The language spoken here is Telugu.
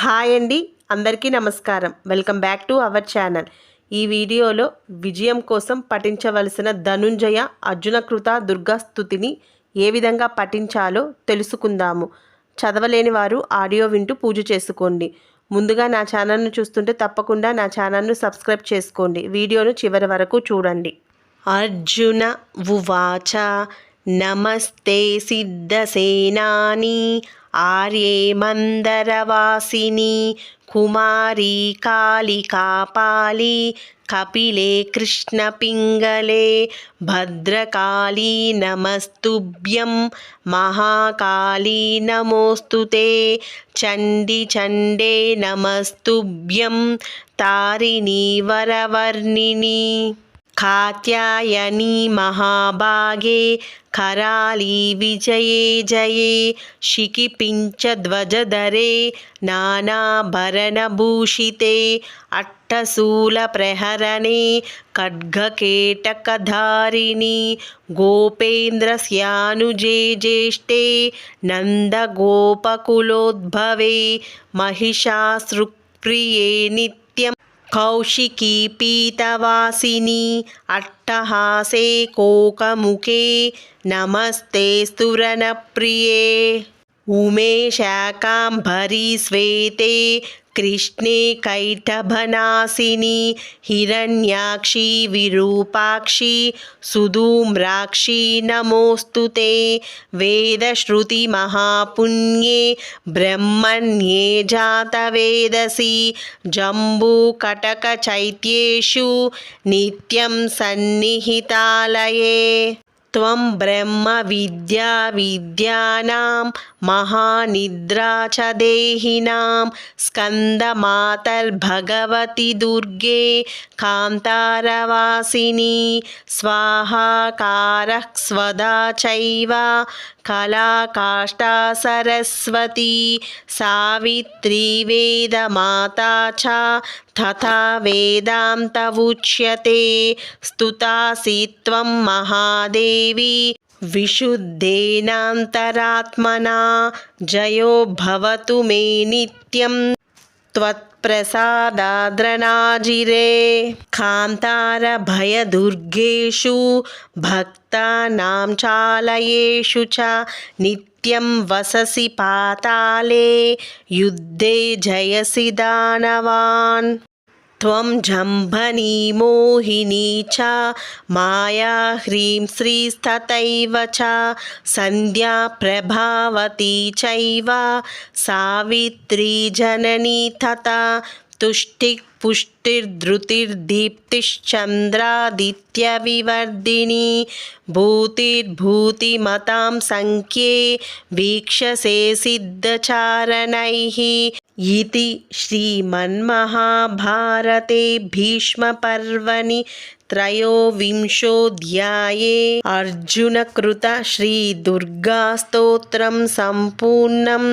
హాయ్ అండి అందరికీ నమస్కారం. Welcome back to our channel. ఈ వీడియోలో విజయం కోసం పఠించవలసిన ధనుంజయ అర్జునకృత దుర్గాస్తుతిని ఏ విధంగా పఠించాలో తెలుసుకుందాము. చదవలేని వారు ఆడియో వింటూ పూజ చేసుకోండి. ముందుగా నా ఛానల్ను చూస్తుంటే తప్పకుండా నా ఛానల్ను సబ్స్క్రైబ్ చేసుకోండి. వీడియోను చివరి వరకు చూడండి. అర్జున ఉవాచ నమస్తే సిద్ధసేనాని ఆర్యే మందరవాసిని కుమారి కాళికాపాలి కపిలే కృష్ణపింగళే భద్రకాళీ నమస్తుభ్యం మహాకాళీ నమోస్తుతే చండి చండే నమస్తుభ్యం తారిణీ వరవర్ణిని. कात्यायनी महाभागे कराली विजये जये शिखिपिञ्चध्वजधरे नानाभरणभूषिते अट्टशूलप्रहरणे खड्गकेटकधारिणि गोपेन्द्रस्यानुजे ज्येष्ठे नन्दगोपकुलोद्भवे महिषासृक्प्रिये नित्यं कौशिकी पीतवासिनी अट्टहासे कोकमुखे। नमस्ते स्तुरनप्रिये उमे शाकाम्भरी కృష్ణే కైటభనాశిని హిరణ్యాక్షి విరూపాక్షి సుధూమ్రాక్షి నమోస్తు వేదశ్రుతి మహాపుణ్యే బ్రహ్మణ్యే జాతవేదసి జంబూకటకచైత్యేషు నిత్యం సన్నిహితాలయే త్వం బ్రహ్మ విద్యా విద్యానాం మహానిద్రా చ దేహినాం స్కందమాతర్భగవతి దుర్గే కాంతారవాసిని స్వాహాకార స్వదా చైవ కళాకాష్టా సరస్వతి సావిత్రీ వేదమాత తథా వేదాంతవుచ్యతే స్తుతాసి త్వం మహాదేవి. విశుద్ధేనాంతరాత్మనా. జయో భవతు మే నిత్యం. त्वत्प्रसादाद्रनाजिरे कान्तारभयदुर्गेषु भक्तानां चालयेषु च नित्यं वससि पाताले युद्धे जयसि दानवान् त्वं जम्भनी मोहिनी च माया ह्रीं श्रीस्ततैव च सन्ध्या प्रभावती चैव सावित्री जननी तथा तुष्टिः पुष्टिर्धृतिर्दीप्तिश्चन्द्रादित्यविवर्धिनी भूतिर्भूतिमतां सङ्ख्ये वीक्षसे सिद्धचारणैः इति श्रीमन्महाभारते भीष्मपर्वणि त्रयोविंशोऽध्याये अर्जुनकृत श्रीदुर्गास्तोत्रं सम्पूर्णम्